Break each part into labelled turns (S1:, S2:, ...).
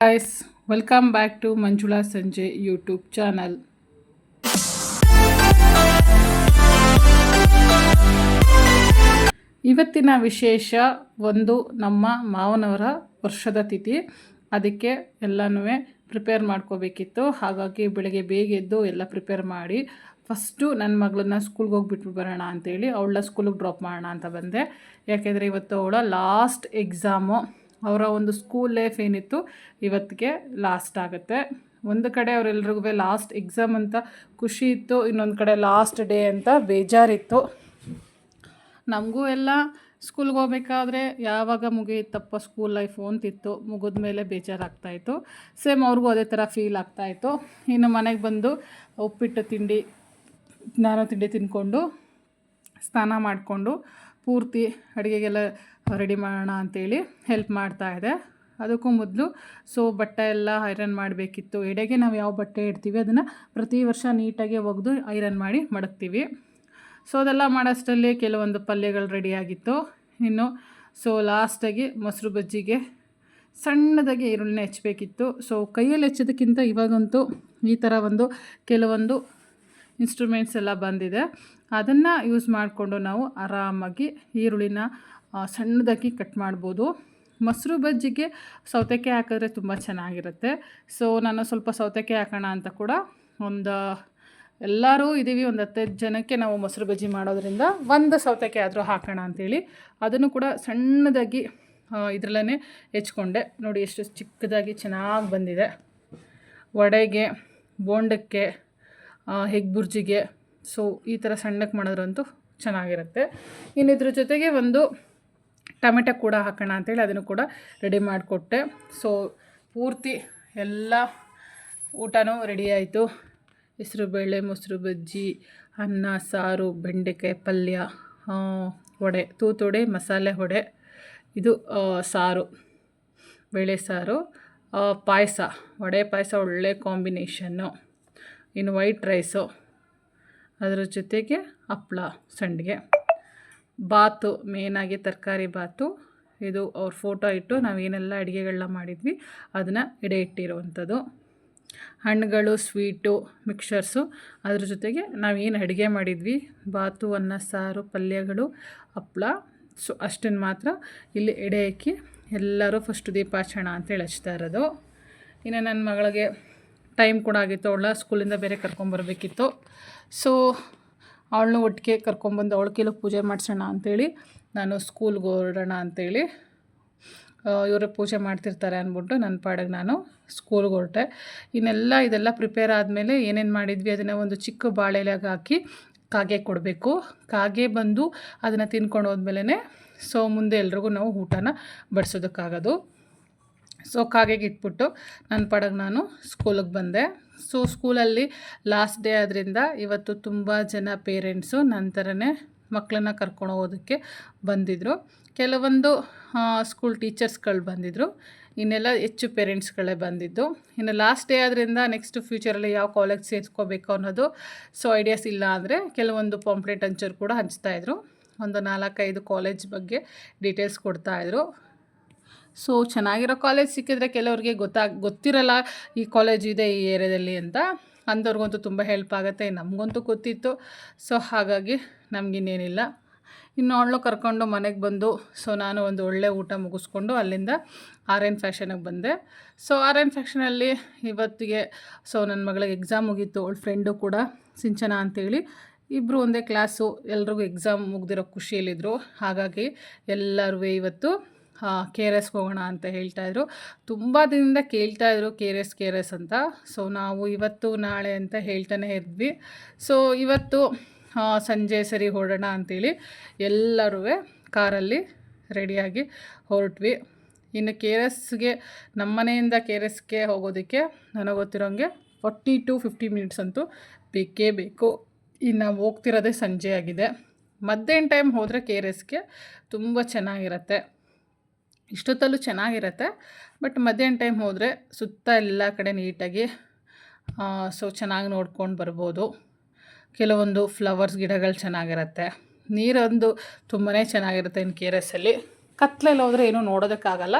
S1: Guys welcome back to Manjula Sanje YouTube channel ಇವತ್ತಿನ ವಿಶೇಷ ಒಂದು ನಮ್ಮ ಮಾವನವರ ವರ್ಷದ ತಿಥಿ. ಅದಕ್ಕೆ ಎಲ್ಲನೂ ಪ್ರಿಪೇರ್ ಮಾಡ್ಕೋಬೇಕಿತ್ತು. ಹಾಗಾಗಿ ಬೆಳಗ್ಗೆ ಬೇಗ ಎದ್ದು ಎಲ್ಲ ಪ್ರಿಪೇರ್ ಮಾಡಿ ಫಸ್ಟು ನನ್ನ ಮಗಳನ್ನ ಸ್ಕೂಲ್ಗೆ ಹೋಗ್ಬಿಟ್ಟು ಬರೋಣ ಅಂತೇಳಿ ಅವಳ ಸ್ಕೂಲಿಗೆ ಡ್ರಾಪ್ ಮಾಡೋಣ ಅಂತ ಬಂದೆ. ಯಾಕೆಂದರೆ ಇವತ್ತು ಅವಳ ಲಾಸ್ಟ್ ಎಕ್ಸಾಮು ಅವರ ಒಂದು ಸ್ಕೂಲ್ ಲೈಫ್ ಏನಿತ್ತು, ಇವತ್ತಿಗೆ ಲಾಸ್ಟ್ ಆಗುತ್ತೆ. ಒಂದು ಕಡೆ ಅವರೆಲ್ರಿಗೂ ಲಾಸ್ಟ್ ಎಕ್ಸಾಮ್ ಅಂತ ಖುಷಿ ಇತ್ತು, ಇನ್ನೊಂದು ಕಡೆ ಲಾಸ್ಟ್ ಡೇ ಅಂತ ಬೇಜಾರಿತ್ತು. ನಮಗೂ ಎಲ್ಲ ಸ್ಕೂಲ್ಗೆ ಹೋಗ್ಬೇಕಾದ್ರೆ ಯಾವಾಗ ಮುಗಿಯುತ್ತಪ್ಪ ಸ್ಕೂಲ್ ಲೈಫ್ ಅಂತಿತ್ತು, ಮುಗಿದ ಮೇಲೆ ಬೇಜಾರಾಗ್ತಾಯಿತ್ತು ಸೇಮ್ ಅವ್ರಿಗೂ ಅದೇ ಥರ ಫೀಲ್ ಆಗ್ತಾಯಿತ್ತು ಇನ್ನು ಮನೆಗೆ ಬಂದು ಉಪ್ಪಿಟ್ಟು ತಿಂಡಿ ಜ್ಞಾನ ತಿಂಡಿ ತಿಂದ್ಕೊಂಡು ಸ್ನಾನ ಮಾಡಿಕೊಂಡು ಪೂರ್ತಿ ಅಡುಗೆಗೆಲ್ಲ ರೆಡಿ ಮಾಡೋಣ ಅಂಥೇಳಿ ಹೆಲ್ಪ್ ಮಾಡ್ತಾ ಇದೆ. ಅದಕ್ಕೂ ಮೊದಲು ಸೊ ಬಟ್ಟೆ ಎಲ್ಲ ಐರನ್ ಮಾಡಬೇಕಿತ್ತು. ಎಡೆಗೆ ನಾವು ಯಾವ ಬಟ್ಟೆ ಇಡ್ತೀವಿ ಅದನ್ನು ಪ್ರತಿ ವರ್ಷ ನೀಟಾಗಿ ಒಗೆದು ಐರನ್ ಮಾಡಿ ಮಡಗ್ತೀವಿ. ಸೊ ಅದೆಲ್ಲ ಮಾಡೋಷ್ಟರಲ್ಲಿ ಕೆಲವೊಂದು ಪಲ್ಯಗಳು ರೆಡಿಯಾಗಿತ್ತು ಇನ್ನು ಸೊ ಲಾಸ್ಟಾಗಿ ಮೊಸರು ಬಜ್ಜಿಗೆ ಸಣ್ಣದಾಗಿ ಈರುಳ್ಳಿನ ಹೆಚ್ಚಬೇಕಿತ್ತು. ಸೊ ಕೈಯಲ್ಲಿ ಹೆಚ್ಚೋದಕ್ಕಿಂತ ಇವಾಗಂತೂ ಈ ಥರ ಒಂದು ಕೆಲವೊಂದು ಇನ್ಸ್ಟ್ರೂಮೆಂಟ್ಸ್ ಎಲ್ಲ ಬಂದಿದೆ. ಅದನ್ನು ಯೂಸ್ ಮಾಡಿಕೊಂಡು ನಾವು ಆರಾಮಾಗಿ ಈರುಳ್ಳಿನ ಸಣ್ಣದಾಗಿ ಕಟ್ ಮಾಡ್ಬೋದು. ಮೊಸರು ಬಜ್ಜಿಗೆ ಸೌತೆಕಾಯಿ ಹಾಕಿದ್ರೆ ತುಂಬ ಚೆನ್ನಾಗಿರುತ್ತೆ. ಸೊ ನಾನು ಸ್ವಲ್ಪ ಸೌತೆಕಾಯಿ ಹಾಕೋಣ ಅಂತ ಕೂಡ ಒಂದು, ಎಲ್ಲರೂ ಇದ್ದೀವಿ ಒಂದು ಹತ್ತೈದು ಜನಕ್ಕೆ ನಾವು ಮೊಸರು ಬಜ್ಜಿ ಮಾಡೋದ್ರಿಂದ ಒಂದು ಸೌತೆಕಾಯಿ ಆದರೂ ಹಾಕೋಣ ಅಂಥೇಳಿ ಅದನ್ನು ಕೂಡ ಸಣ್ಣದಾಗಿ ಇದರಲ್ಲೇ ಹೆಚ್ಕೊಂಡೆ. ನೋಡಿ ಎಷ್ಟು ಚಿಕ್ಕದಾಗಿ ಚೆನ್ನಾಗಿ ಬಂದಿದೆ. ವಡೆಗೆ, ಬೋಂಡಕ್ಕೆ ಹೆಗ್ ಬುರ್ಜಿಗೆ ಸೊ ಈ ಥರ ಸಣ್ಣಕ್ಕೆ ಮಾಡಿದ್ರಂತೂ ಚೆನ್ನಾಗಿರುತ್ತೆ. ಇನ್ನು ಇದ್ರ ಜೊತೆಗೆ ಒಂದು ಟೊಮೆಟೊ ಕೂಡ ಹಾಕೋಣ ಅಂತೇಳಿ ಅದನ್ನು ಕೂಡ ರೆಡಿ ಮಾಡಿಕೊಟ್ಟೆ. ಸೊ ಪೂರ್ತಿ ಎಲ್ಲ ಊಟನೂ ರೆಡಿ ಆಯಿತು. ಹೆಸ್ರುಬೇಳೆ ಮೊಸರು ಬಜ್ಜಿ, ಅನ್ನ, ಸಾರು, ಬೆಂಡೆಕಾಯಿ, ಪಲ್ಯ ವಡೆ ತೂತೊಡೆ ಮಸಾಲೆ ವಡೆ, ಇದು ಸಾರು, ಬೇಳೆ ಸಾರು ಪಾಯಸ, ವಡೆ, ಪಾಯಸ ಒಳ್ಳೆ ಕಾಂಬಿನೇಷನ್ನು ಇನ್ನು ವೈಟ್ ರೈಸು ಅದರ ಜೊತೆಗೆ ಹಪ್ಪಳ ಸಂಡಿಗೆ. ಬಾತು ಮೇನಾಗಿ ತರಕಾರಿ ಬಾತು. ಇದು ಅವ್ರ ಫೋಟೋ ಇಟ್ಟು ನಾವೇನೆಲ್ಲ ಅಡುಗೆಗಳನ್ನ ಮಾಡಿದ್ವಿ, ಅದನ್ನು ಎಡೆ ಇಟ್ಟಿರುವಂಥದ್ದು. ಹಣ್ಣುಗಳು ಸ್ವೀಟು ಮಿಕ್ಸರ್ಸು ಅದ್ರ ಜೊತೆಗೆ ನಾವೇನು ಅಡುಗೆ ಮಾಡಿದ್ವಿ, ಬಾತು, ಅನ್ನ, ಸಾರು, ಪಲ್ಯಗಳು ಹಪ್ಪಳ ಸೊ ಅಷ್ಟನ್ನು ಮಾತ್ರ ಇಲ್ಲಿ ಎಡೆ ಹಾಕಿ ಎಲ್ಲರೂ ಫಸ್ಟು ದೀಪಾಚರಣ ಅಂತ ಅಂತೇಳಿ ಹಚ್ತಾ ಇರೋದು. ಇನ್ನು ನನ್ನ ಮಗಳಿಗೆ ಟೈಮ್ ಕೂಡ ಆಗಿತ್ತು. ಅವಳ ಸ್ಕೂಲಿಂದ ಬೇರೆ ಕರ್ಕೊಂಬರ್ಬೇಕಿತ್ತು ಸೊ ಅವಳನ್ನೂ ಒಟ್ಟಿಗೆ ಕರ್ಕೊಂಬಂದು ಅವಳ ಕೆಲವು ಪೂಜೆ ಮಾಡಿಸೋಣ ಅಂಥೇಳಿ ನಾನು ಸ್ಕೂಲ್ಗೆ ಹೊರಡೋಣ ಅಂಥೇಳಿ ಇವರು ಪೂಜೆ ಮಾಡ್ತಿರ್ತಾರೆ ಅಂದ್ಬಿಟ್ಟು ನನ್ನ ಪಾಡಿಗೆ ನಾನು ಸ್ಕೂಲ್ಗೆ ಹೊರಟೆ. ಇನ್ನೆಲ್ಲ ಇದೆಲ್ಲ ಪ್ರಿಪೇರ್ ಆದಮೇಲೆ ಏನೇನು ಮಾಡಿದ್ವಿ, ಅದನ್ನು ಒಂದು ಚಿಕ್ಕ ಬಾಳೆಲಾಗ ಹಾಕಿ ಕಾಗೆ ಕೊಡಬೇಕು. ಕಾಗೆ ಬಂದು ಅದನ್ನು ತಿನ್ಕೊಂಡು ಹೋದ್ಮೇಲೆ ಸೊ ಮುಂದೆ ಎಲ್ರಿಗೂ ನಾವು ಊಟನ ಬಡಿಸೋದಕ್ಕಾಗೋದು. ಸೊ ಕಾಗೆಗೆ ಇಟ್ಬಿಟ್ಟು ನನ್ನ ಪಡಗೆ ನಾನು ಸ್ಕೂಲಿಗೆ ಬಂದೆ. ಸೊ ಸ್ಕೂಲಲ್ಲಿ ಲಾಸ್ಟ್ ಡೇ ಆದ್ದರಿಂದ ಇವತ್ತು ತುಂಬ ಜನ ಪೇರೆಂಟ್ಸು ನಂತರನೇ ಮಕ್ಕಳನ್ನ ಕರ್ಕೊಂಡು ಹೋಗೋದಕ್ಕೆ ಬಂದಿದ್ದರು ಕೆಲವೊಂದು ಸ್ಕೂಲ್ ಟೀಚರ್ಸ್ಗಳು ಬಂದಿದ್ದರು ಇನ್ನೆಲ್ಲ ಹೆಚ್ಚು ಪೇರೆಂಟ್ಸ್ಗಳೇ ಬಂದಿದ್ದು. ಇನ್ನು ಲಾಸ್ಟ್ ಡೇ ಆದ್ದರಿಂದ ನೆಕ್ಸ್ಟ್ ಫ್ಯೂಚರಲ್ಲಿ ಯಾವ ಕಾಲೇಜ್ ಸೇರಿಸ್ಕೋಬೇಕು ಅನ್ನೋದು ಸೊ ಐಡಿಯಾಸ್ ಇಲ್ಲ ಅಂದರೆ ಕೆಲವೊಂದು ಪಾಂಪ್ಲೆಟ್ ಹಂಚೋರು ಕೂಡ ಹಂಚ್ತಾಯಿದ್ರು ಒಂದು ನಾಲ್ಕೈದು ಕಾಲೇಜ್ ಬಗ್ಗೆ ಡೀಟೇಲ್ಸ್ ಕೊಡ್ತಾಯಿದ್ರು ಸೊ ಚೆನ್ನಾಗಿರೋ ಕಾಲೇಜ್ ಸಿಕ್ಕಿದ್ರೆ ಕೆಲವ್ರಿಗೆ ಗೊತ್ತಾಗ ಗೊತ್ತಿರಲ್ಲ ಈ ಕಾಲೇಜ್ ಇದೆ ಈ ಏರಿಯಾದಲ್ಲಿ ಅಂತ. ಅಂಥವ್ರಿಗಂತೂ ತುಂಬ ಹೆಲ್ಪ್ ಆಗುತ್ತೆ, ನಮಗಂತೂ ಗೊತ್ತಿತ್ತು. ಸೊ ಹಾಗಾಗಿ ನಮಗಿನ್ನೇನಿಲ್ಲ ಇನ್ನು ಅವಳು ಕರ್ಕೊಂಡು ಮನೆಗೆ ಬಂದು ಸೊ ನಾನು ಒಂದು ಒಳ್ಳೆ ಊಟ ಮುಗಿಸ್ಕೊಂಡು ಅಲ್ಲಿಂದ ಆರ್ ಎನ್ ಫ್ಯಾಷನಿಗೆ ಬಂದೆ. ಸೊ ಆರ್ ಎನ್ ಫ್ಯಾಷನಲ್ಲಿ ಇವತ್ತಿಗೆ ಸೊ ನನ್ನ ಮಗಳಿಗೆ ಎಕ್ಸಾಮ್ ಮುಗೀತು, ಅವಳ ಫ್ರೆಂಡು ಕೂಡ ಸಿಂಚನ ಅಂತೇಳಿ. ಇಬ್ಬರು ಒಂದೇ ಕ್ಲಾಸು ಎಲ್ರಿಗೂ ಎಕ್ಸಾಮ್ ಮುಗ್ದಿರೋ ಖುಷಿಯಲ್ಲಿದ್ದರು ಹಾಗಾಗಿ ಎಲ್ಲರೂ ಇವತ್ತು ಕೆ ಆರ್ ಎಸ್ಗೆ ಹೋಗೋಣ ಅಂತ ಹೇಳ್ತಾಯಿದ್ರು ತುಂಬ ದಿನದಿಂದ ಕೇಳ್ತಾಯಿದ್ರು K R S K R S ಅಂತ. ಸೊ ನಾವು ಇವತ್ತು, ನಾಳೆ ಅಂತ ಹೇಳ್ತಾನೆ ಇದ್ವಿ. ಸೊ ಇವತ್ತು ಸಂಜೆ ಸರಿ ಹೊರಡೋಣ ಅಂತೇಳಿ ಎಲ್ಲರೂ ಕಾರಲ್ಲಿ ರೆಡಿಯಾಗಿ ಹೊರಟ್ವಿ. ಇನ್ನು ಕೆ ಆರ್ ಎಸ್ಗೆ ನಮ್ಮ ಮನೆಯಿಂದ ಕೆ ಆರ್ ಎಸ್ಗೆ ಹೋಗೋದಕ್ಕೆ ನನಗೆ ಗೊತ್ತಿರೋಂಗೆ ಫಾರ್ಟಿ ಟು ಫಿಫ್ಟಿ ಮಿನಿಟ್ಸ್ ಅಂತೂ ಬೇಕೇ ಬೇಕು. ಇನ್ನು ಹೋಗ್ತಿರೋದೇ ಸಂಜೆ ಆಗಿದೆ. ಮಧ್ಯಾಹ್ನ ಟೈಮ್ ಹೋದರೆ ಕೆ ಆರ್ ಎಸ್ಗೆ ತುಂಬ ಚೆನ್ನಾಗಿರುತ್ತೆ. ಇಷ್ಟೊತ್ತಲ್ಲೂ ಚೆನ್ನಾಗಿರುತ್ತೆ. ಬಟ್ ಮಧ್ಯಾಹ್ನ ಟೈಮ್ ಹೋದರೆ ಸುತ್ತ ಎಲ್ಲ ಕಡೆ ನೀಟಾಗಿ ಸೊ ಚೆನ್ನಾಗಿ ನೋಡ್ಕೊಂಡು ಬರ್ಬೋದು. ಕೆಲವೊಂದು ಫ್ಲವರ್ಸ್ ಗಿಡಗಳು ಚೆನ್ನಾಗಿರುತ್ತೆ. ನೀರೊಂದು ತುಂಬಾ ಚೆನ್ನಾಗಿರುತ್ತೆ ಇನ್ನು ಕೆ ಆರ್ ಎಸ್ಸಲ್ಲಿ ಕತ್ಲೆಯಲ್ಲಿ ಹೋದರೆ ಏನೂ ನೋಡೋದಕ್ಕಾಗಲ್ಲ.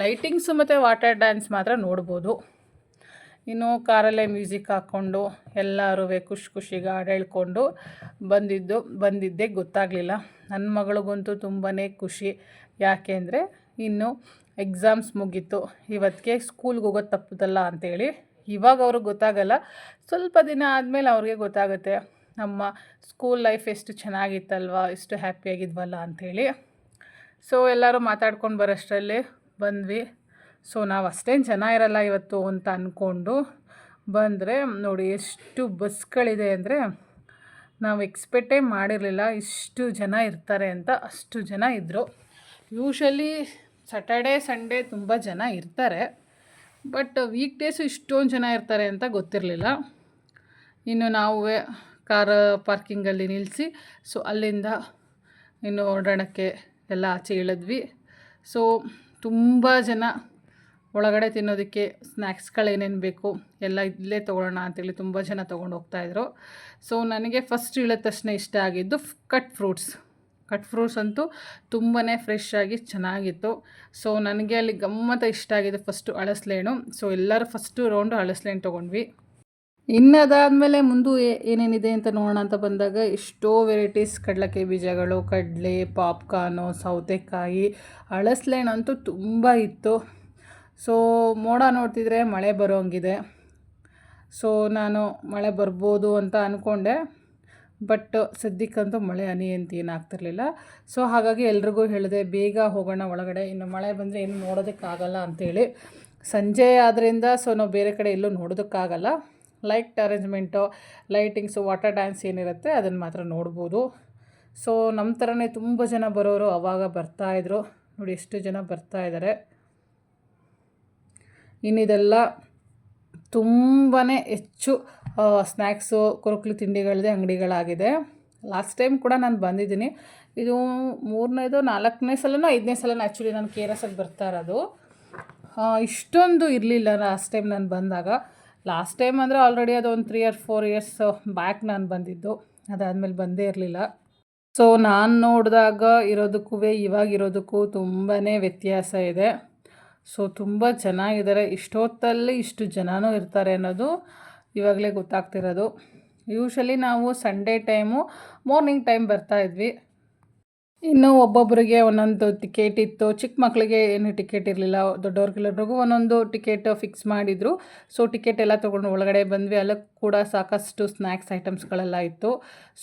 S1: ಲೈಟಿಂಗ್ಸು ಮತ್ತು ವಾಟರ್ ಡ್ಯಾನ್ಸ್ ಮಾತ್ರ ನೋಡ್ಬೋದು. ಇನ್ನು ಕಾರಲ್ಲೇ ಮ್ಯೂಸಿಕ್ ಹಾಕ್ಕೊಂಡು ಎಲ್ಲರೂ ಖುಷಿ ಖುಷಿಗೆ ಹಾಡು ಹೇಳ್ಕೊಂಡು ಬಂದಿದ್ದು, ಬಂದಿದ್ದೇ ಗೊತ್ತಾಗಲಿಲ್ಲ. ನನ್ನ ಮಗಳಿಗಂತೂ ತುಂಬಾ ಖುಷಿ. ಯಾಕೆ ಅಂದರೆ ಇನ್ನು ಎಕ್ಸಾಮ್ಸ್ ಮುಗೀತು. ಇವತ್ತಿಗೆ ಸ್ಕೂಲ್ಗೆ ಹೋಗೋದು ತಪ್ಪುದಲ್ಲ ಅಂತೇಳಿ. ಇವಾಗ ಅವ್ರಿಗೆ ಗೊತ್ತಾಗಲ್ಲ. ಸ್ವಲ್ಪ ದಿನ ಆದಮೇಲೆ ಅವ್ರಿಗೆ ಗೊತ್ತಾಗುತ್ತೆ. ನಮ್ಮ ಸ್ಕೂಲ್ ಲೈಫ್ ಎಷ್ಟು ಚೆನ್ನಾಗಿತ್ತಲ್ವ, ಎಷ್ಟು ಹ್ಯಾಪಿಯಾಗಿದ್ವಲ್ಲ ಅಂಥೇಳಿ ಸೊ ಎಲ್ಲರೂ ಮಾತಾಡ್ಕೊಂಡು ಬರೋಷ್ಟರಲ್ಲಿ ಬಂದ್ವಿ. ಸೊ ನಾವು ಅಷ್ಟೇನು ಜನ ಇರಲ್ಲ ಇವತ್ತು ಅಂತ ಅಂದ್ಕೊಂಡು ಬಂದರೆ, ನೋಡಿ ಎಷ್ಟು ಬಸ್ಗಳಿದೆ ಅಂದರೆ ನಾವು ಎಕ್ಸ್ಪೆಕ್ಟೇ ಮಾಡಿರಲಿಲ್ಲ. ಇಷ್ಟು ಜನ ಇರ್ತಾರೆ ಅಂತ ಅಷ್ಟು ಜನ ಇದ್ದರು ಯೂಶಲಿ ಸ್ಯಾಟರ್ಡೇ ಸಂಡೇ ತುಂಬ ಜನ ಇರ್ತಾರೆ. ಬಟ್ ವೀಕ್ ಡೇಸು ಇಷ್ಟೊಂದು ಜನ ಇರ್ತಾರೆ ಅಂತ ಗೊತ್ತಿರಲಿಲ್ಲ. ಇನ್ನು ನಾವು ಕಾರ್ ಪಾರ್ಕಿಂಗಲ್ಲಿ ನಿಲ್ಲಿಸಿ ಸೊ ಅಲ್ಲಿಂದ ಇನ್ನು ಓಡಾಡೋಕ್ಕೆ ಎಲ್ಲ ಆಚೆ ಇಳಿದ್ವಿ. ಸೊ ತುಂಬ ಜನ ಒಳಗಡೆ ತಿನ್ನೋದಕ್ಕೆ ಸ್ನ್ಯಾಕ್ಸ್ಗಳೇನೇನು ಬೇಕು ಎಲ್ಲ ಇಲ್ಲೇ ತೊಗೊಳ್ಳೋಣ ಅಂತೇಳಿ ತುಂಬ ಜನ ತೊಗೊಂಡು ಹೋಗ್ತಾಯಿದ್ರು ಸೊ ನನಗೆ ಫಸ್ಟ್ ಇಳಿದ ತಕ್ಷಣ ಇಷ್ಟ ಆಗಿದ್ದು ಕಟ್ ಫ್ರೂಟ್ಸ್ ಕಟ್ ಫ್ರೂಟ್ಸ್ ಅಂತೂ ತುಂಬಾ ಫ್ರೆಶ್ ಆಗಿ ಚೆನ್ನಾಗಿತ್ತು. ಸೊ ನನಗೆ ಅಲ್ಲಿ ಗಮ್ಮತ್ತ ಇಷ್ಟ ಆಗಿದೆ ಫಸ್ಟು ಅಳಸ್ಲೇಣು ಸೊ ಎಲ್ಲರೂ ಫಸ್ಟು ರೌಂಡು ಅಳಸ್ಲೇಣು ತೊಗೊಂಡ್ವಿ. ಇನ್ನು ಅದಾದಮೇಲೆ ಮುಂದೆ ಏನೇನಿದೆ ಅಂತ ನೋಡೋಣ ಅಂತ ಬಂದಾಗ ಎಷ್ಟೋ ವೆರೈಟೀಸ್ ಕಡಲಕಾಯಿ ಬೀಜಗಳು, ಕಡಲೆ ಪಾಪ್ಕಾರ್ನು ಸೌತೆಕಾಯಿ ಹಳಸ್ಲೇಣಂತೂ ತುಂಬ ಇತ್ತು. ಸೊ ಮೋಡ ನೋಡ್ತಿದ್ರೆ ಮಳೆ ಬರೋಂಗಿದೆ ಸೊ ನಾನು ಮಳೆ ಬರ್ಬೋದು ಅಂತ ಅಂದ್ಕೊಂಡೆ ಬಟ್ ಸದ್ಯಕ್ಕಂತೂ ಮಳೆ ಹನಿ ಅಂತ ಏನು ಸೊ ಹಾಗಾಗಿ ಎಲ್ರಿಗೂ ಹೇಳಿದೆ, ಬೇಗ ಹೋಗೋಣ ಒಳಗಡೆ. ಇನ್ನು ಮಳೆ ಬಂದರೆ ಏನು ನೋಡೋದಕ್ಕಾಗಲ್ಲ ಅಂಥೇಳಿ ಸಂಜೆ ಆದ್ದರಿಂದ ಸೊ ನಾವು ಬೇರೆ ಕಡೆ ಎಲ್ಲೂ ನೋಡೋದಕ್ಕಾಗಲ್ಲ. Light arrangement lightings water dance ಏನಿರುತ್ತೆ, ಅದನ್ನು ಮಾತ್ರ ನೋಡ್ಬೋದು. ಸೊ ನಮ್ಮ ಥರನೇ ತುಂಬ ಜನ ಬರೋರು ಅವಾಗ ಬರ್ತಾಯಿದ್ರು ನೋಡಿ, ಎಷ್ಟು ಜನ ಬರ್ತಾಯಿದ್ದಾರೆ ಇನ್ನಿದೆಲ್ಲ ತುಂಬಾ ಹೆಚ್ಚು ಸ್ನ್ಯಾಕ್ಸು ಕುರುಕ್ಲು ತಿಂಡಿಗಳದೇ ಅಂಗಡಿಗಳಾಗಿದೆ. ಲಾಸ್ಟ್ ಟೈಮ್ ಕೂಡ ನಾನು ಬಂದಿದ್ದೀನಿ. ಇದು ಮೂರನೇದು ನಾಲ್ಕನೇ ಸಲನೋ ಐದನೇ ಸಲನೋ ಆ್ಯಕ್ಚುಲಿ ನಾನು ಕೆ ಆರ್ ಎಸ್ಗೆ ಬರ್ತಾ ಇರೋದು. ಇಷ್ಟೊಂದು ಇರಲಿಲ್ಲ ಲಾಸ್ಟ್ ಟೈಮ್ ನಾನು ಬಂದಾಗ. ಲಾಸ್ಟ್ ಟೈಮ್ ಅಂದರೆ ಆಲ್ರೆಡಿ ಅದು ಒಂದು three or four years back ನಾನು ಬಂದಿದ್ದು. ಅದಾದಮೇಲೆ ಬಂದೇ ಇರಲಿಲ್ಲ. ಸೊ ನಾನು ನೋಡಿದಾಗ ಇರೋದಕ್ಕೂ ಇವಾಗಿರೋದಕ್ಕೂ ತುಂಬಾ ವ್ಯತ್ಯಾಸ ಇದೆ. ಸೊ ತುಂಬ ಚೆನ್ನಾಗಿದ್ದಾರೆ. ಇಷ್ಟೊತ್ತಲ್ಲಿ ಇಷ್ಟು ಜನನೂ ಇರ್ತಾರೆ ಅನ್ನೋದು ಇವಾಗಲೇ ಗೊತ್ತಾಗ್ತಿರೋದು. ಯೂಶಲಿ ನಾವು ಸಂಡೇ ಟೈಮು ಮಾರ್ನಿಂಗ್ ಟೈಮ್ ಬರ್ತಾಯಿದ್ವಿ ಇನ್ನು ಒಬ್ಬೊಬ್ಬರಿಗೆ ಒಂದೊಂದು ಟಿಕೆಟ್ ಇತ್ತು. ಚಿಕ್ಕ ಮಕ್ಕಳಿಗೆ ಏನು ಟಿಕೆಟ್ ಇರಲಿಲ್ಲ. ದೊಡ್ಡವ್ರಿಗೆಲ್ಲರಿಗೂ ಒಂದೊಂದು ಟಿಕೆಟ್ ಫಿಕ್ಸ್ ಮಾಡಿದರು. ಸೊ ಟಿಕೆಟ್ ಎಲ್ಲ ತೊಗೊಂಡು ಒಳಗಡೆ ಬಂದ್ವಿ. ಅಲ್ಲಿ ಕೂಡ ಸಾಕಷ್ಟು ಸ್ನ್ಯಾಕ್ಸ್ ಐಟಮ್ಸ್ಗಳೆಲ್ಲ ಇತ್ತು.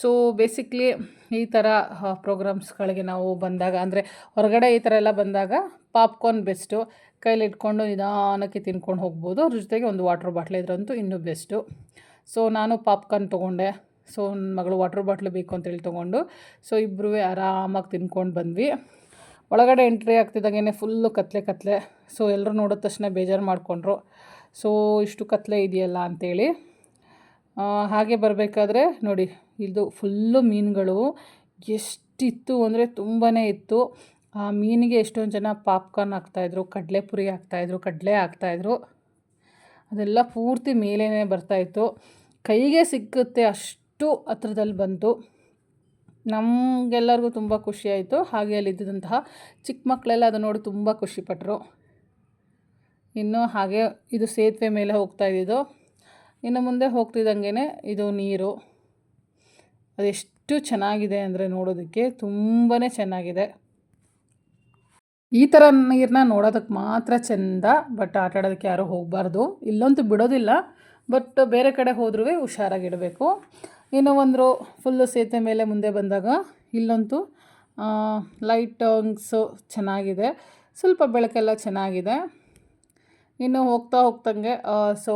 S1: ಸೊ ಬೇಸಿಕ್ಲಿ ಈ ಥರ ಪ್ರೋಗ್ರಾಮ್ಸ್ಗಳಿಗೆ ನಾವು ಬಂದಾಗ, ಅಂದರೆ ಹೊರಗಡೆ ಈ ಥರ ಎಲ್ಲ ಬಂದಾಗ ಪಾಪ್ಕಾರ್ನ್ ಬೆಸ್ಟು ಕೈಲಿ ಇಟ್ಕೊಂಡು ನಿಧಾನಕ್ಕೆ ತಿನ್ಕೊಂಡು ಹೋಗ್ಬೋದು. ಅದ್ರ ಜೊತೆಗೆ ಒಂದು ವಾಟ್ರ್ ಬಾಟ್ಲ್ ಇದ್ರಂತೂ ಇನ್ನೂ ಬೆಸ್ಟು ಸೊ ನಾನು ಪಾಪ್ಕಾರ್ನ್ ತೊಗೊಂಡೆ. ಸೊ ನನ್ನ ಮಗಳು ವಾಟ್ರ್ ಬಾಟ್ಲು ಬೇಕು ಅಂತೇಳಿ ತೊಗೊಂಡು ಸೊ ಇಬ್ಬರೂ ಆರಾಮಾಗಿ ತಿನ್ಕೊಂಡು ಬಂದ್ವಿ. ಒಳಗಡೆ ಎಂಟ್ರಿ ಆಗ್ತಿದ್ದಂಗೆ ಫುಲ್ಲು ಕತ್ಲೆ ಕತ್ಲೆ ಸೊ ಎಲ್ಲರೂ ನೋಡಿದ ತಕ್ಷಣ ಬೇಜಾರು ಮಾಡಿಕೊಂಡ್ರು. ಸೊ ಇಷ್ಟು ಕತ್ಲೆ ಇದೆಯಲ್ಲ ಅಂಥೇಳಿ ಹಾಗೆ ಬರಬೇಕಾದ್ರೆ ನೋಡಿ, ಇದು ಫುಲ್ಲು ಮೀನುಗಳು, ಎಷ್ಟಿತ್ತು ಅಂದರೆ ತುಂಬಾ ಇತ್ತು. ಆ ಮೀನಿಗೆ ಎಷ್ಟೊಂದು ಜನ ಪಾಪ್ಕಾರ್ನ್ ಹಾಕ್ತಾಯಿದ್ರು, ಕಡಲೆಪುರಿ ಹಾಕ್ತಾಯಿದ್ರು, ಕಡಲೆ ಹಾಕ್ತಾಯಿದ್ರು. ಅದೆಲ್ಲ ಪೂರ್ತಿ ಮೇಲೇ ಬರ್ತಾಯಿತ್ತು ಕೈಗೆ ಸಿಕ್ಕುತ್ತೆ ಅಷ್ಟು ಅಷ್ಟು ಹತ್ರದಲ್ಲಿ ಬಂತು. ನಮಗೆಲ್ಲರಿಗೂ ತುಂಬ ಖುಷಿಯಾಯಿತು ಹಾಗೆ ಅಲ್ಲಿದ್ದಂತಹ ಚಿಕ್ಕ ಮಕ್ಕಳೆಲ್ಲ ಅದನ್ನು ನೋಡಿ ತುಂಬ ಖುಷಿಪಟ್ಟರು ಇನ್ನು ಹಾಗೆ ಇದು ಸೇತುವೆ ಮೇಲೆ ಹೋಗ್ತಾ ಇದ್ದಿದ್ದು. ಇನ್ನು ಮುಂದೆ ಹೋಗ್ತಿದ್ದಂಗೆ ಇದು ನೀರು. ಅದೆಷ್ಟು ಚೆನ್ನಾಗಿದೆ ಅಂದರೆ ನೋಡೋದಕ್ಕೆ ತುಂಬಾ ಚೆನ್ನಾಗಿದೆ. ಈ ಥರ ನೀರನ್ನ ನೋಡೋದಕ್ಕೆ ಮಾತ್ರ ಚೆಂದ, ಬಟ್ ಆಟ ಆಡೋದಕ್ಕೆ ಯಾರೂ ಹೋಗಬಾರ್ದು. ಇಲ್ಲಂತೂ ಬಿಡೋದಿಲ್ಲ, ಬಟ್ ಬೇರೆ ಕಡೆ ಹೋದ್ರೂ ಹುಷಾರಾಗಿಡಬೇಕು ಇನ್ನು ಒಂದು ಫುಲ್ಲು ಸೇತುವೆ ಮೇಲೆ ಮುಂದೆ ಬಂದಾಗ ಇಲ್ಲಂತೂ ಲೈಟಿಂಗ್ಸು ಚೆನ್ನಾಗಿದೆ. ಸ್ವಲ್ಪ ಬೆಳಕೆಲ್ಲ ಚೆನ್ನಾಗಿದೆ. ಇನ್ನು ಹೋಗ್ತಾ ಹೋಗ್ತಂಗೆ ಸೊ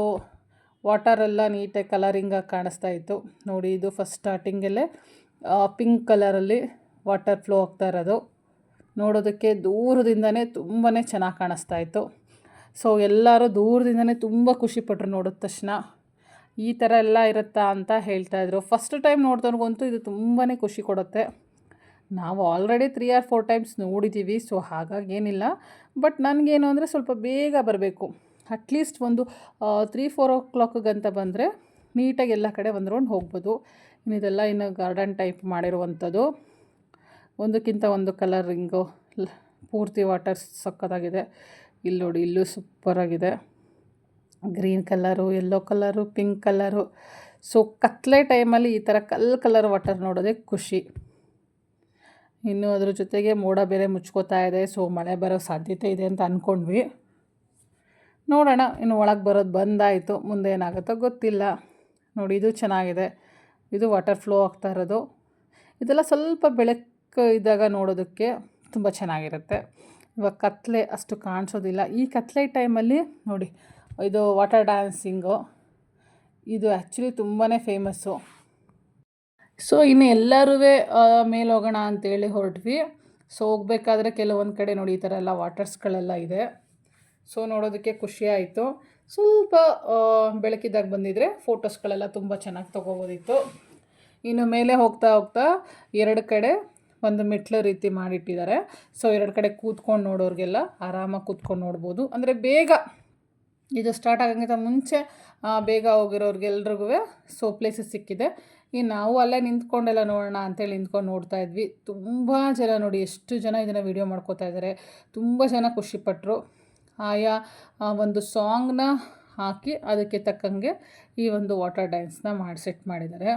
S1: ವಾಟರೆಲ್ಲ ನೀಟಾಗಿ ಕಲರಿಂಗಾಗಿ ಕಾಣಿಸ್ತಾ ಇತ್ತು. ನೋಡಿ, ಇದು ಫಸ್ಟ್ ಸ್ಟಾರ್ಟಿಂಗಲ್ಲೇ ಪಿಂಕ್ ಕಲರಲ್ಲಿ ವಾಟರ್ ಫ್ಲೋ ಆಗ್ತಾ ಇರೋದು. ನೋಡೋದಕ್ಕೆ ದೂರದಿಂದನೇ ತುಂಬಾ ಚೆನ್ನಾಗಿ ಕಾಣಿಸ್ತಾ ಇತ್ತು. ಸೊ ಎಲ್ಲರೂ ದೂರದಿಂದನೇ ತುಂಬ ಖುಷಿಪಟ್ಟರು ನೋಡಿದ ತಕ್ಷಣ. ಈ ಥರ ಎಲ್ಲ ಇರುತ್ತಾ ಅಂತ ಹೇಳ್ತಾ ಹೇಳ್ತಾಯಿದ್ರು ಫಸ್ಟ್ ಟೈಮ್ ನೋಡಿದವ್ರಿಗಂತೂ ಇದು ತುಂಬಾ ಖುಷಿ ಕೊಡುತ್ತೆ. ನಾವು already three or four times ನೋಡಿದ್ದೀವಿ ಸೊ ಹಾಗಾಗಿ ಏನಿಲ್ಲ. ಬಟ್ ನನಗೇನು ಅಂದರೆ ಸ್ವಲ್ಪ ಬೇಗ ಬರಬೇಕು. ಅಟ್ಲೀಸ್ಟ್ ಒಂದು ತ್ರೀ ಫೋರ್ ಓ ಕ್ಲಾಕ್ಗಂತ ಬಂದರೆ ನೀಟಾಗಿ ಎಲ್ಲ ಕಡೆ ಒಂದು ರೌಂಡ್ ಹೋಗ್ಬೋದು ಇನ್ನಿದೆಲ್ಲ ಇನ್ನು ಗಾರ್ಡನ್ ಟೈಪ್ ಮಾಡಿರುವಂಥದ್ದು. ಒಂದಕ್ಕಿಂತ ಒಂದು ಕಲರಿಂಗು ಪೂರ್ತಿ ವಾಟರ್ ಸಕ್ಕತ್ತಾಗಿದೆ. ಇಲ್ಲಿ ನೋಡಿ, ಇಲ್ಲೂ ಸೂಪರಾಗಿದೆ green colour yellow colour pink colour. So ಕತ್ಲೆ ಟೈಮಲ್ಲಿ ಈ ಥರ ಕಲ್ ಕಲರ್ ವಾಟರ್ ನೋಡೋದೇ ಖುಷಿ. ಇನ್ನು ಅದ್ರ ಜೊತೆಗೆ ಮೋಡ ಬೇರೆ ಮುಚ್ಕೋತಾ ಇದೆ ಸೊ ಮಳೆ ಬರೋ ಸಾಧ್ಯತೆ ಇದೆ ಅಂತ ಅಂದ್ಕೊಂಡ್ವಿ ನೋಡೋಣ, ಇನ್ನು ಒಳಗೆ ಬರೋದು ಬಂದಾಯಿತು, ಮುಂದೆ ಏನಾಗುತ್ತೋ ಗೊತ್ತಿಲ್ಲ. ನೋಡಿ, ಇದು ಚೆನ್ನಾಗಿದೆ. ಇದು ವಾಟರ್ ಫ್ಲೋ ಆಗ್ತಾ ಇರೋದು. ಇದೆಲ್ಲ ಸ್ವಲ್ಪ ಬೆಳಕು ಇದ್ದಾಗ ನೋಡೋದಕ್ಕೆ ತುಂಬ ಚೆನ್ನಾಗಿರುತ್ತೆ. ಇವಾಗ ಕತ್ಲೆ ಅಷ್ಟು ಕಾಣಿಸೋದಿಲ್ಲ. ಈ ಕತ್ಲೆ ಟೈಮಲ್ಲಿ ನೋಡಿ ಇದು ವಾಟರ್ ಡ್ಯಾನ್ಸಿಂಗು ಇದು ಆ್ಯಕ್ಚುಲಿ ತುಂಬಾ ಫೇಮಸ್ಸು ಸೊ ಇನ್ನು ಎಲ್ಲರೂ ಮೇಲೆ ಹೋಗೋಣ ಅಂತೇಳಿ ಹೊರಟ್ವಿ. ಸೊ ಹೋಗ್ಬೇಕಾದ್ರೆ ಕೆಲವೊಂದು ಕಡೆ ನೋಡಿ ಈ ಥರ ಎಲ್ಲ ವಾಟರ್ಸ್ಗಳೆಲ್ಲ ಇದೆ. ಸೊ ನೋಡೋದಕ್ಕೆ ಖುಷಿ ಆಯಿತು. ಸ್ವಲ್ಪ ಬೆಳಕಿದಾಗ ಬಂದಿದ್ರೆ ಫೋಟೋಸ್ಗಳೆಲ್ಲ ತುಂಬ ಚೆನ್ನಾಗಿ ತೊಗೋಬೋದಿತ್ತು. ಇನ್ನು ಮೇಲೆ ಹೋಗ್ತಾ ಹೋಗ್ತಾ ಎರಡು ಕಡೆ ಒಂದು ಮೆಟ್ಲು ರೀತಿ ಮಾಡಿಟ್ಟಿದ್ದಾರೆ. ಸೊ ಎರಡು ಕಡೆ ಕೂತ್ಕೊಂಡು ನೋಡೋರಿಗೆಲ್ಲ ಆರಾಮಾಗಿ ಕೂತ್ಕೊಂಡು ನೋಡ್ಬೋದು. ಅಂದರೆ ಬೇಗ ಇದು ಸ್ಟಾರ್ಟ್ ಆಗೋಕ್ಕಿಂತ ಮುಂಚೆ ಬೇಗ ಹೋಗಿರೋರ್ಗೆಲ್ರಿಗೂ ಸೋ ಪ್ಲೇಸಸ್ ಸಿಕ್ಕಿದೆ. ಈ ನಾವು ಅಲ್ಲೇ ನಿಂತ್ಕೊಂಡೆಲ್ಲ ನೋಡೋಣ ಅಂತೇಳಿ ನಿಂತ್ಕೊಂಡು ನೋಡ್ತಾ ಇದ್ವಿ. ತುಂಬ ಜನ ನೋಡಿ, ಎಷ್ಟು ಜನ ಇದನ್ನು ವೀಡಿಯೋ ಮಾಡ್ಕೋತಾ ಇದ್ದಾರೆ ತುಂಬ ಜನ ಖುಷಿಪಟ್ಟರು ಆಯಾ ಒಂದು ಸಾಂಗ್ನ ಹಾಕಿ ಅದಕ್ಕೆ ತಕ್ಕಂಗೆ ಈ ಒಂದು ವಾಟರ್ ಡ್ಯಾನ್ಸ್ನ ಮಾಡಿ ಸೆಟ್ ಮಾಡಿದ್ದಾರೆ.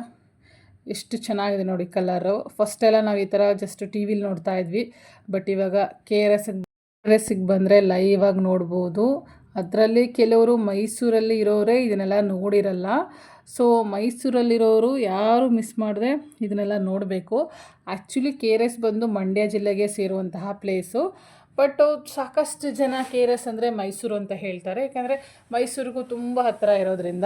S1: ಎಷ್ಟು ಚೆನ್ನಾಗಿದೆ ನೋಡಿ ಕಲರು ಫಸ್ಟೆಲ್ಲ ನಾವು ಈ ಥರ ಜಸ್ಟ್ ಟಿ ವಿಲಿ ನೋಡ್ತಾ ಇದ್ವಿ. ಬಟ್ ಇವಾಗ K R S K R ಎಸ್ಸಿಗೆ ಬಂದರೆ ಲೈವಾಗಿ ನೋಡ್ಬೋದು. ಅದರಲ್ಲಿ ಕೆಲವರು ಮೈಸೂರಲ್ಲಿ ಇರೋರೇ ಇದನ್ನೆಲ್ಲ ನೋಡಿರಲ್ಲ. ಸೊ ಮೈಸೂರಲ್ಲಿರೋರು ಯಾರು ಮಿಸ್ ಮಾಡದೆ ಇದನ್ನೆಲ್ಲ ನೋಡಬೇಕು. ಆ್ಯಕ್ಚುಲಿ ಕೆ ಆರ್ ಎಸ್ ಬಂದು ಮಂಡ್ಯ ಜಿಲ್ಲೆಗೆ ಸೇರುವಂತಹ ಪ್ಲೇಸು ಬಟ್ ಸಾಕಷ್ಟು ಜನ ಕೆ ಆರ್ ಎಸ್ ಅಂದರೆ ಮೈಸೂರು ಅಂತ ಹೇಳ್ತಾರೆ. ಯಾಕಂದರೆ ಮೈಸೂರಿಗೂ ತುಂಬ ಹತ್ತಿರ ಇರೋದ್ರಿಂದ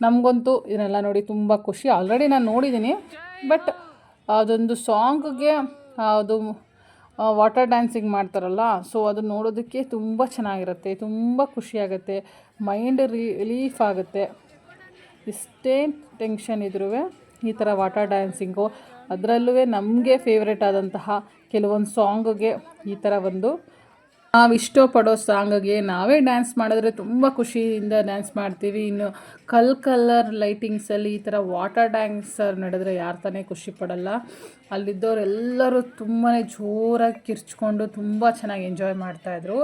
S1: ನಮಗಂತೂ ಇದನ್ನೆಲ್ಲ ನೋಡಿ ತುಂಬ ಖುಷಿ. ಆಲ್ರೆಡಿ ನಾನು ನೋಡಿದ್ದೀನಿ ಬಟ್ ಅದೊಂದು ಸಾಂಗ್ಗೆ ಅದು ವಾಟರ್ ಡ್ಯಾನ್ಸಿಂಗ್ ಮಾಡ್ತಾರಲ್ಲ ಸೊ ಅದು ನೋಡೋದಕ್ಕೆ ತುಂಬ ಚೆನ್ನಾಗಿರುತ್ತೆ, ತುಂಬ ಖುಷಿಯಾಗುತ್ತೆ ಮೈಂಡ್ ರಿಲೀಫ್ ಆಗುತ್ತೆ. ಎಷ್ಟೇ ಟೆನ್ಷನ್ ಇದ್ರೂ ಈ ಥರ ವಾಟರ್ ಡ್ಯಾನ್ಸಿಂಗು ಅದರಲ್ಲೂ ನಮಗೆ ಫೇವ್ರೇಟ್ ಆದಂತಹ ಕೆಲವೊಂದು ಸಾಂಗ್ಗೆ ಈ ಥರ ಒಂದು ನಾವು ಇಷ್ಟಪಡೋ ಸಾಂಗ್ಗೆ ನಾವೇ ಡ್ಯಾನ್ಸ್ ಮಾಡಿದ್ರೆ ತುಂಬ ಖುಷಿಯಿಂದ ಡ್ಯಾನ್ಸ್ ಮಾಡ್ತೀವಿ. ಇನ್ನು ಕಲ್ ಕಲರ್ ಲೈಟಿಂಗ್ಸಲ್ಲಿ ಈ ಥರ ವಾಟರ್ ಡ್ಯಾನ್ಸ್ ನಡೆದ್ರೆ ಯಾರು ತಾನೇ ಖುಷಿ ಪಡಲ್ಲ. ಅಲ್ಲಿದ್ದವರೆಲ್ಲರೂ ತುಂಬಾ ಜೋರಾಗಿ ಕಿರ್ಚ್ಕೊಂಡು ತುಂಬ ಚೆನ್ನಾಗಿ ಎಂಜಾಯ್ ಮಾಡ್ತಾಯಿದ್ರು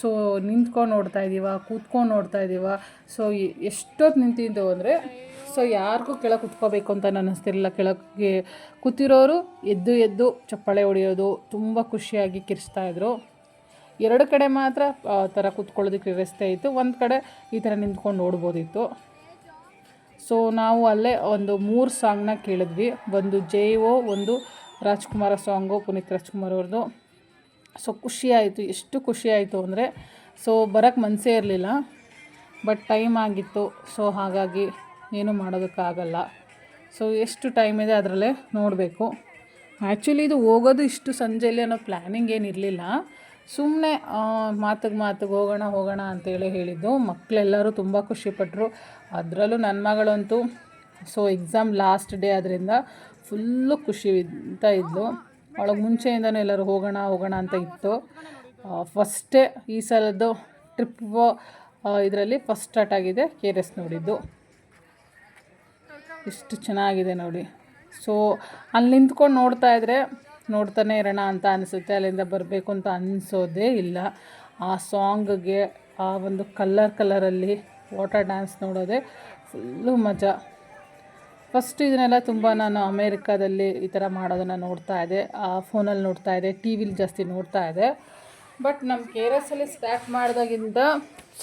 S1: ಸೊ ನಿಂತ್ಕೊಂಡು ನೋಡ್ತಾ ಇದ್ದೀವ ಕೂತ್ಕೊಂಡು ನೋಡ್ತಾ ಇದ್ದೀವ ಸೊ ಎಷ್ಟೊತ್ತು ನಿಂತಿದ್ದೆವು ಅಂದರೆ ಸೊ ಯಾರಿಗೂ ಕೆಳಗೆ ಕುತ್ಕೋಬೇಕು ಅಂತ ಅನ್ನಿಸ್ತಿರಲಿಲ್ಲ ಕೆಳಗೆ ಕೂತಿರೋರು ಎದ್ದು ಎದ್ದು ಚಪ್ಪಾಳೆ ಹೊಡೆಯೋದು, ತುಂಬ ಖುಷಿಯಾಗಿ ಕಿರ್ಚ್ತಾಯಿದ್ರು ಎರಡು ಕಡೆ ಮಾತ್ರ, ಆ ಥರ ಕೂತ್ಕೊಳ್ಳೋದಕ್ಕೆ ವ್ಯವಸ್ಥೆ ಇತ್ತು. ಒಂದು ಕಡೆ ಈ ಥರ ನಿಂತ್ಕೊಂಡು ನೋಡ್ಬೋದಿತ್ತು. ಸೊ ನಾವು ಅಲ್ಲೇ ಒಂದು ಮೂರು ಸಾಂಗ್ನ ಕೇಳಿದ್ವಿ. ಒಂದು ಜೈ ಓ ಒಂದು ರಾಜ್ಕುಮಾರ ಸಾಂಗು ಪುನೀತ್ ರಾಜ್ಕುಮಾರ್ ಅವ್ರದ್ದು ಸೊ ಖುಷಿ ಆಯಿತು. ಎಷ್ಟು ಖುಷಿಯಾಯಿತು ಅಂದರೆ ಸೊ ಬರೋಕ್ಕೆ ಮನಸ್ಸೇ ಇರಲಿಲ್ಲ. ಬಟ್ ಟೈಮ್ ಆಗಿತ್ತು. ಸೊ ಹಾಗಾಗಿ ಏನು ಮಾಡೋದಕ್ಕಾಗಲ್ಲ. ಸೊ ಎಷ್ಟು ಟೈಮ್ ಇದೆ ಅದರಲ್ಲೇ ನೋಡಬೇಕು. ಆ್ಯಕ್ಚುಲಿ ಇದು ಹೋಗೋದು ಇಷ್ಟು ಸಂಜೆಯಲ್ಲಿ ಅನ್ನೋ ಪ್ಲ್ಯಾನಿಂಗ್ ಏನಿರಲಿಲ್ಲ. ಸುಮ್ಮನೆ ಮಾತಿಗೆ ಮಾತಿಗೆ ಹೋಗೋಣ ಹೋಗೋಣ ಅಂತೇಳಿ ಹೇಳಿದ್ದು. ಮಕ್ಕಳೆಲ್ಲರೂ ತುಂಬ ಖುಷಿಪಟ್ಟರು ಅದರಲ್ಲೂ ನನ್ನ ಮಗಳಂತೂ, ಸೊ ಎಕ್ಸಾಮ್ ಲಾಸ್ಟ್ ಡೇ ಆದ್ದರಿಂದ ಫುಲ್ಲು ಖುಷಿ ಅಂತ ಇದ್ಲು. ಅವಳಿಗೆ ಮುಂಚೆಯಿಂದನೂ ಎಲ್ಲರೂ ಹೋಗೋಣ ಹೋಗೋಣ ಅಂತ ಇತ್ತು. ಫಸ್ಟೇ ಈ ಸಲದ್ದು ಟ್ರಿಪ್ ಇದರಲ್ಲಿ ಫಸ್ಟ್ ಸ್ಟಾರ್ಟ್ ಆಗಿದೆ ಕೆ ಆರ್ ಎಸ್ ನೋಡಿದ್ದು. ಎಷ್ಟು ಚೆನ್ನಾಗಿದೆ ನೋಡಿ. ಸೊ ಅಲ್ಲಿ ನಿಂತ್ಕೊಂಡು ನೋಡ್ತಾ ಇದ್ದರೆ ನೋಡ್ತಾನೆ ಇರೋಣ ಅಂತ ಅನಿಸುತ್ತೆ, ಅಲ್ಲಿಂದ ಬರಬೇಕು ಅಂತ ಅನಿಸೋದೇ ಇಲ್ಲ. ಆ ಸಾಂಗ್ಗೆ ಆ ಒಂದು ಕಲ್ಲರ್ ಕಲರಲ್ಲಿ ವಾಟರ್ ಡ್ಯಾನ್ಸ್ ನೋಡೋದೇ ಫುಲ್ಲು ಮಜಾ. ಫಸ್ಟ್ ಇದನ್ನೆಲ್ಲ ತುಂಬ ನಾನು ಅಮೇರಿಕಾದಲ್ಲಿ ಈ ಥರ ಮಾಡೋದನ್ನು ನೋಡ್ತಾ ಇದ್ದೆ. ಆ ಫೋನಲ್ಲಿ ನೋಡ್ತಾ ಇದ್ದೆ, ಟಿ ವಿಲಿ ಜಾಸ್ತಿ ನೋಡ್ತಾ ಇದ್ದೆ. ಬಟ್ ನಮ್ಮ ಕೆ ಆರ್ ಎಸ್ ಅಲ್ಲಿ ಸ್ಟಾರ್ಟ್ ಮಾಡಿದಾಗಿಂದ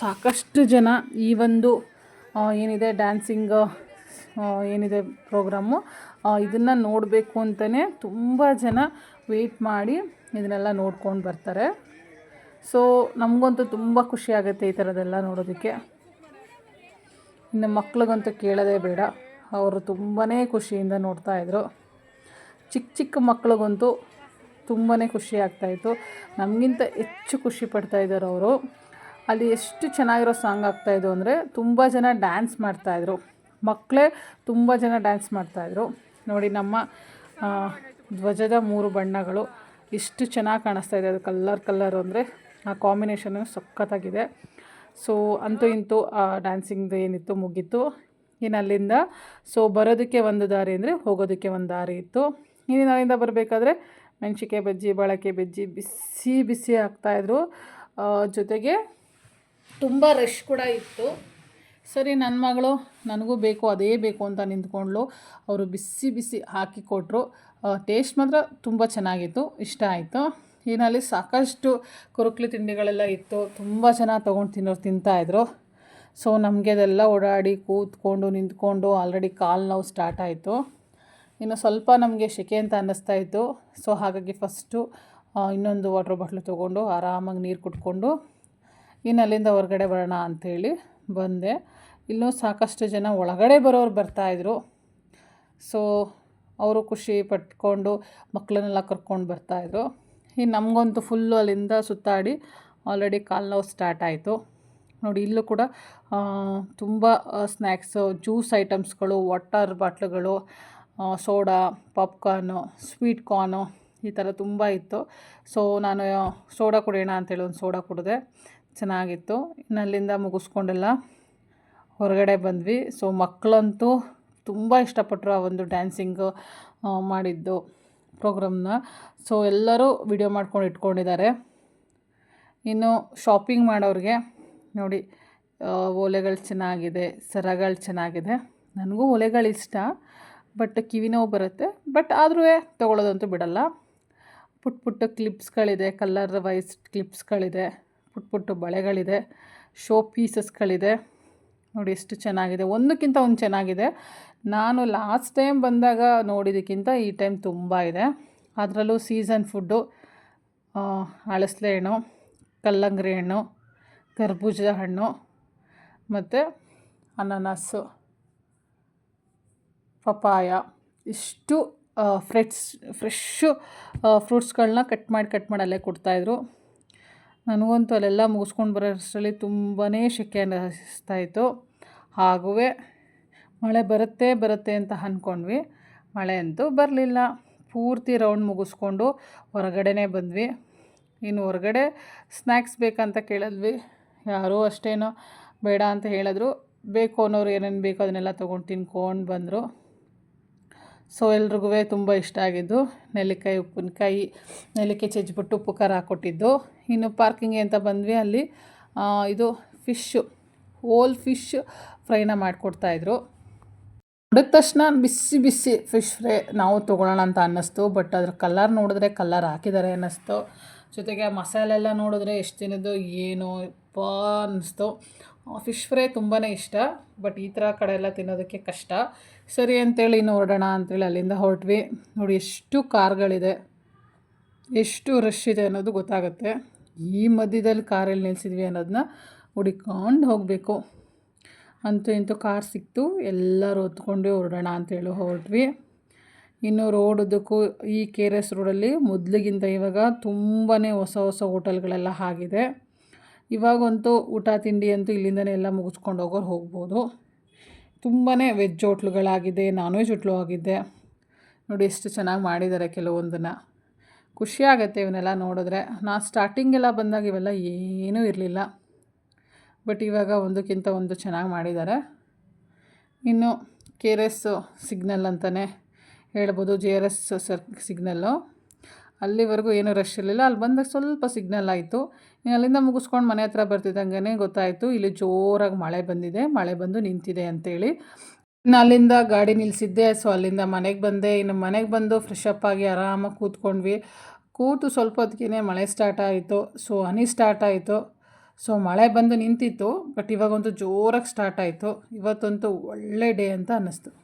S1: ಸಾಕಷ್ಟು ಜನ ಈ ಒಂದು ಏನಿದೆ, ಡ್ಯಾನ್ಸಿಂಗ್ ಏನಿದೆ, ಪ್ರೋಗ್ರಾಮು ಇದನ್ನು ನೋಡಬೇಕು ಅಂತಲೇ ತುಂಬ ಜನ ವೆಯ್ಟ್ ಮಾಡಿ ಇದನ್ನೆಲ್ಲ ನೋಡ್ಕೊಂಡು ಬರ್ತಾರೆ. ಸೊ ನಮಗಂತೂ ತುಂಬ ಖುಷಿ ಆಗುತ್ತೆ ಈ ಥರದ್ದೆಲ್ಲ ನೋಡೋದಕ್ಕೆ. ಇನ್ನು ಮಕ್ಳಿಗಂತೂ ಕೇಳೋದೇ ಬೇಡ. ಅವರು ತುಂಬಾ ಖುಷಿಯಿಂದ ನೋಡ್ತಾಯಿದ್ರು ಚಿಕ್ಕ ಚಿಕ್ಕ ಮಕ್ಳಿಗಂತೂ ತುಂಬಾ ಖುಷಿ ಆಗ್ತಾಯಿತ್ತು ನಮಗಿಂತ ಹೆಚ್ಚು ಖುಷಿ ಪಡ್ತಾಯಿದ್ದಾರೆ ಅವರು. ಅಲ್ಲಿ ಎಷ್ಟು ಚೆನ್ನಾಗಿರೋ ಸಾಂಗ್ ಆಗ್ತಾಯಿದ್ದು ಅಂದರೆ ತುಂಬ ಜನ ಡ್ಯಾನ್ಸ್ ಮಾಡ್ತಾಯಿದ್ರು ಮಕ್ಕಳೇ ತುಂಬ ಜನ ಡ್ಯಾನ್ಸ್ ಮಾಡ್ತಾಯಿದ್ರು ನೋಡಿ ನಮ್ಮ ಧ್ವಜದ ಮೂರು ಬಣ್ಣಗಳು ಎಷ್ಟು ಚೆನ್ನಾಗಿ ಕಾಣಿಸ್ತಾ ಇದೆ. ಅದು ಕಲ್ಲರ್ ಕಲ್ಲರ್ ಅಂದರೆ ಆ ಕಾಂಬಿನೇಷನು ಸಖತ್ತಾಗಿದೆ. ಸೊ ಅಂತೂ ಇಂತೂ ಡ್ಯಾನ್ಸಿಂಗ್ದು ಏನಿತ್ತು ಮುಗೀತು. ಇನ್ನು ಅಲ್ಲಿಂದ ಸೊ ಬರೋದಕ್ಕೆ ಒಂದು ದಾರಿ ಅಂದರೆ ಹೋಗೋದಕ್ಕೆ ಒಂದು ದಾರಿ ಇತ್ತು. ಇನ್ನು ಅಲ್ಲಿಂದ ಬರಬೇಕಾದ್ರೆ ಮೆಣಸಿಕಾಯಿ ಬಜ್ಜಿ ಬಾಳಕೆ ಬಜ್ಜಿ ಬಿಸಿ ಬಿಸಿ ಹಾಕ್ತಾಯಿದ್ರು ಆ, ಜೊತೆಗೆ ತುಂಬ ರಶ್ ಕೂಡ ಇತ್ತು. ಸರಿ ನನ್ನ ಮಗಳು, ನನಗೂ ಬೇಕು, ಅದೇ ಬೇಕು ಅಂತ ನಿಂತ್ಕೊಂಡ್ಳು. ಅವರು ಬಿಸಿ ಬಿಸಿ ಹಾಕಿ ಕೊಟ್ಟರು ಟೇಸ್ಟ್ ಮಾತ್ರ ತುಂಬ ಚೆನ್ನಾಗಿತ್ತು. ಇಷ್ಟ ಆಯಿತು. ಇನ್ನಲ್ಲಿ ಸಾಕಷ್ಟು ಕುರುಕ್ಲಿ ತಿಂಡಿಗಳೆಲ್ಲ ಇತ್ತು. ತುಂಬ ಚೆನ್ನಾಗಿ ತೊಗೊಂಡು ತಿನ್ನೋರು ತಿಂತಾಯಿದ್ರು ಸೊ ನಮಗೆ ಅದೆಲ್ಲ ಓಡಾಡಿ ಕೂತ್ಕೊಂಡು, ನಿಂತ್ಕೊಂಡು ಆಲ್ರೆಡಿ ಕಾಲು ನೋವು ಸ್ಟಾರ್ಟ್ ಆಯಿತು. ಇನ್ನು ಸ್ವಲ್ಪ ನಮಗೆ ಸೆಕೆ ಅಂತ ಅನ್ನಿಸ್ತಾ ಇತ್ತು. ಸೊ ಹಾಗಾಗಿ ಫಸ್ಟು ಇನ್ನೊಂದು ವಾಟ್ರ್ ಬಾಟ್ಲು ತೊಗೊಂಡು ಆರಾಮಾಗಿ ನೀರು ಕುಟ್ಕೊಂಡು ಇನ್ನು ಅಲ್ಲಿಂದ ಹೊರಗಡೆ ಬರೋಣ ಅಂಥೇಳಿ ಬಂದೆ. ಇಲ್ಲೂ ಸಾಕಷ್ಟು ಜನ ಒಳಗಡೆ ಬರೋರು ಬರ್ತಾಯಿದ್ರು ಸೊ ಅವರು ಖುಷಿ ಪಟ್ಕೊಂಡು ಮಕ್ಕಳನ್ನೆಲ್ಲ ಕರ್ಕೊಂಡು ಬರ್ತಾಯಿದ್ರು ಇನ್ನು ನಮಗಂತೂ ಫುಲ್ಲು ಅಲ್ಲಿಂದ ಸುತ್ತಾಡಿ ಆಲ್ರೆಡಿ ಕಾಲು ನೋವು ಸ್ಟಾರ್ಟ್ ಆಯಿತು. ನೋಡಿ, ಇಲ್ಲೂ ಕೂಡ ತುಂಬ ಸ್ನ್ಯಾಕ್ಸು ಜ್ಯೂಸ್ ಐಟಮ್ಸ್ಗಳು ವಾಟರ್ ಬಾಟ್ಲುಗಳು ಸೋಡಾ ಪಾಪ್ಕಾರ್ನು ಸ್ವೀಟ್ ಕಾರ್ನು ಈ ಥರ ತುಂಬ ಇತ್ತು. ಸೊ ನಾನು ಸೋಡಾ ಕುಡಿಯೋಣ ಅಂತೇಳಿ ಒಂದು ಸೋಡಾ ಕುಡಿದೆ. ಚೆನ್ನಾಗಿತ್ತು. ಇನ್ನು ಅಲ್ಲಿಂದ ಮುಗಿಸ್ಕೊಂಡೆಲ್ಲ ಹೊರಗಡೆ ಬಂದ್ವಿ. ಸೊ ಮಕ್ಕಳಂತೂ ತುಂಬ ಇಷ್ಟಪಟ್ಟರು ಆ ಒಂದು ಡ್ಯಾನ್ಸಿಂಗ್ ಮಾಡಿದ್ದು ಪ್ರೋಗ್ರಾಮ್ನ ಸೊ ಎಲ್ಲರೂ ವಿಡಿಯೋ ಮಾಡ್ಕೊಂಡು ಇಟ್ಕೊಂಡಿದ್ದಾರೆ. ಇನ್ನು ಶಾಪಿಂಗ್ ಮಾಡೋರಿಗೆ ನೋಡಿ ಓಲೆಗಳು ಚೆನ್ನಾಗಿದೆ, ಸರಗಳು ಚೆನ್ನಾಗಿದೆ. ನನಗೂ ಓಲೆಗಳು ಇಷ್ಟ, ಬಟ್ ಕಿವಿ ನೋವು ಬರುತ್ತೆ. ಬಟ್ ಆದರೂ ತೊಗೊಳೋದಂತೂ ಬಿಡಲ್ಲ. ಪುಟ್ಟ ಪುಟ್ಟ ಕ್ಲಿಪ್ಸ್ಗಳಿದೆ ಕಲರ್ ವೈಸ್ ಕ್ಲಿಪ್ಸ್ಗಳಿದೆ ಪುಟ್ಟ ಪುಟ್ಟು ಬಳೆಗಳಿದೆ, ಶೋ ಪೀಸಸ್ಗಳಿದೆ. ನೋಡಿ ಎಷ್ಟು ಚೆನ್ನಾಗಿದೆ. ಒಂದಕ್ಕಿಂತ ಒಂದು ಚೆನ್ನಾಗಿದೆ. ನಾನು ಲಾಸ್ಟ್ ಟೈಮ್ ಬಂದಾಗ ನೋಡಿದ್ದಕ್ಕಿಂತ ಈ ಟೈಮ್ ತುಂಬ ಇದೆ. ಅದರಲ್ಲೂ ಸೀಸನ್ ಫುಡ್ಡು ಅಳಸ್ಲೆ ಹಣ್ಣು ಕಲ್ಲಂಗಡಿ ಹಣ್ಣು ಕರ್ಬೂಜದ ಹಣ್ಣು ಮತ್ತು ಅನಾನಸ್ಸು ಪಪಾಯ ಇಷ್ಟು ಫ್ರೆಶ್ ಫ್ರೆಶ್ಶು ಫ್ರೂಟ್ಸ್ಗಳನ್ನ ಕಟ್ ಮಾಡಿ ಕಟ್ ಮಾಡಿ ಅಲ್ಲೇ ಕೊಡ್ತಾಯಿದ್ರು ನನಗಂತೂ ಅಲ್ಲೆಲ್ಲ ಮುಗಿಸ್ಕೊಂಡು ಬರೋ ಅಷ್ಟರಲ್ಲಿ ತುಂಬಾ ಸೆಕೆ ಅನ್ನಿಸ್ತಾ ಇತ್ತು. ಹಾಗೂ ಮಳೆ ಬರುತ್ತೆ ಬರುತ್ತೆ ಅಂತ ಅಂದ್ಕೊಂಡ್ವಿ ಮಳೆ ಅಂತೂ ಬರಲಿಲ್ಲ. ಪೂರ್ತಿ ರೌಂಡ್ ಮುಗಿಸ್ಕೊಂಡು ಹೊರಗಡೆನೇ ಬಂದ್ವಿ. ಇನ್ನು ಹೊರಗಡೆ ಸ್ನ್ಯಾಕ್ಸ್ ಬೇಕಂತ ಕೇಳಿದ್ವಿ. ಯಾರೂ ಅಷ್ಟೇನೋ ಬೇಡ ಅಂತ ಹೇಳಿದ್ರು. ಬೇಕು ಅನ್ನೋರು ಏನೇನು ಬೇಕೋ ಅದನ್ನೆಲ್ಲ ತೊಗೊಂಡು ತಿನ್ಕೊಂಡು ಬಂದರು. ಸೊ ಎಲ್ರಿಗೂ ತುಂಬ ಇಷ್ಟ ಆಗಿದ್ದು, ನೆಲ್ಲಿಕಾಯಿ ಉಪ್ಪಿನಕಾಯಿ ನೆಲ್ಲಿಕಾಯಿ ಚೆಜ್ಬಿಟ್ಟು ಉಪ್ಪು ಖಾರ ಹಾಕ್ಕೊಟ್ಟಿದ್ದು. ಇನ್ನು ಪಾರ್ಕಿಂಗ್ಗೆ ಅಂತ ಬಂದ್ವಿ, ಅಲ್ಲಿ ಇದು ಫಿಶ್ಶು ಹೋಲ್ ಫಿಶ್ ಫ್ರೈನ ಮಾಡಿಕೊಡ್ತಾಯಿದ್ರು ನೋಡಿದ ತಕ್ಷಣ ಬಿಸಿ ಬಿಸಿ ಫಿಶ್ ಫ್ರೈ ನಾವು ತೊಗೊಳ್ಳೋಣ ಅಂತ ಅನ್ನಿಸ್ತು ಬಟ್ ಅದ್ರ ಕಲರ್ ನೋಡಿದ್ರೆ ಕಲರ್ ಹಾಕಿದ್ದಾರೆ ಅನ್ನಿಸ್ತು. ಜೊತೆಗೆ ಮಸಾಲೆ ಎಲ್ಲ ನೋಡಿದ್ರೆ ಎಷ್ಟು ದಿನದ್ದು ಏನು ಪಾ ಅನ್ನಿಸ್ತು. ಫಿಶ್ ಫ್ರೈ ತುಂಬಾ ಇಷ್ಟ ಬಟ್ ಈ ಥರ ಕಡೆ ಎಲ್ಲ ತಿನ್ನೋದಕ್ಕೆ ಕಷ್ಟ. ಸರಿ ಅಂತೇಳಿ ಇನ್ನು ಹೊರಡೋಣ ಅಂತೇಳಿ ಅಲ್ಲಿಂದ ಹೊರಟ್ವಿ. ನೋಡಿ ಎಷ್ಟು ಕಾರ್ಗಳಿದೆ. ಎಷ್ಟು ರಶ್ ಇದೆ ಅನ್ನೋದು ಗೊತ್ತಾಗುತ್ತೆ. ಈ ಮಧ್ಯದಲ್ಲಿ ಕಾರಲ್ಲಿ ನಿಲ್ಲಿಸಿದ್ವಿ ಅನ್ನೋದನ್ನ ಹುಡುಕೊಂಡು ಹೋಗಬೇಕು. ಅಂತೂ ಇಂತೂ ಕಾರ್ ಸಿಕ್ತು. ಎಲ್ಲರೂ ಹೊತ್ಕೊಂಡು ಹೊರಡೋಣ ಅಂತೇಳಿ ಹೊರಟ್ವಿ. ಇನ್ನು ರೋಡ್ ಉದ್ದಕ್ಕೂ ಈ ಕೆ ಆರ್ ಎಸ್ ರೋಡಲ್ಲಿ ಮೊದಲಿಗಿಂತ ಇವಾಗ ತುಂಬಾ ಹೊಸ ಹೊಸ ಹೋಟೆಲ್ಗಳೆಲ್ಲ ಆಗಿದೆ. ಇವಾಗಂತೂ ಊಟ, ತಿಂಡಿ ಅಂತೂ ಇಲ್ಲಿಂದನೇ ಎಲ್ಲ ಮುಗಿಸ್ಕೊಂಡು ಹೋಗೋರು ಹೋಗ್ಬೋದು. ತುಂಬಾ ವೆಜ್ ಹೋಟ್ಲುಗಳಾಗಿದೆ ನಾನ್ ವೆಜ್ ಹೋಟ್ಲು ಆಗಿದೆ. ನೋಡಿ ಎಷ್ಟು ಚೆನ್ನಾಗಿ ಮಾಡಿದ್ದಾರೆ ಕೆಲವೊಂದನ್ನು. ಖುಷಿ ಆಗುತ್ತೆ ಇವನ್ನೆಲ್ಲ ನೋಡಿದ್ರೆ. ನಾ ಸ್ಟಾರ್ಟಿಂಗೆಲ್ಲ ಬಂದಾಗ ಇವೆಲ್ಲ ಏನೂ ಇರಲಿಲ್ಲ. ಬಟ್ ಇವಾಗ ಒಂದಕ್ಕಿಂತ ಒಂದು ಚೆನ್ನಾಗಿ ಮಾಡಿದ್ದಾರೆ. ಇನ್ನು ಕೆ ಆರ್ ಎಸ್ ಸಿಗ್ನಲ್ ಅಂತಲೇ ಹೇಳ್ಬೋದು, J R S sir signal. ಅಲ್ಲಿವರೆಗೂ ಏನೂ ರಶ್ ಇರಲಿಲ್ಲ. ಅಲ್ಲಿ ಬಂದಾಗ ಸ್ವಲ್ಪ ಸಿಗ್ನಲ್ ಆಯಿತು. ಅಲ್ಲಿಂದ ಮುಗಿಸ್ಕೊಂಡು ಮನೆ ಹತ್ರ ಬರ್ತಿದ್ದಂಗೆ ಗೊತ್ತಾಯಿತು, ಇಲ್ಲಿ ಜೋರಾಗಿ ಮಳೆ ಬಂದಿದೆ, ಮಳೆ ಬಂದು ನಿಂತಿದೆ ಅಂತೇಳಿ. ಇನ್ನು ಅಲ್ಲಿಂದ ಗಾಡಿ ನಿಲ್ಲಿಸಿದ್ದೆ ಸೊ ಅಲ್ಲಿಂದ ಮನೆಗೆ ಬಂದೆ. ಇನ್ನು ಮನೆಗೆ ಬಂದು ಫ್ರೆಶ್ ಆಗಿ ಆರಾಮಾಗಿ ಕೂತ್ಕೊಂಡ್ವಿ. ಕೂತು ಸ್ವಲ್ಪ ಹೊತ್ತಿಗೆ ಮಳೆ ಸ್ಟಾರ್ಟ್ ಆಯಿತು, ಸೊ ಹನಿ ಸ್ಟಾರ್ಟ್ ಆಯಿತು. ಸೊ ಮಳೆ ಬಂದು ನಿಂತಿತ್ತು ಬಟ್ ಇವಾಗಂತೂ ಜೋರಾಗಿ ಸ್ಟಾರ್ಟ್ ಆಯಿತು. ಇವತ್ತಂತೂ ಒಳ್ಳೆ ಡೇ ಅಂತ ಅನ್ನಿಸ್ತು.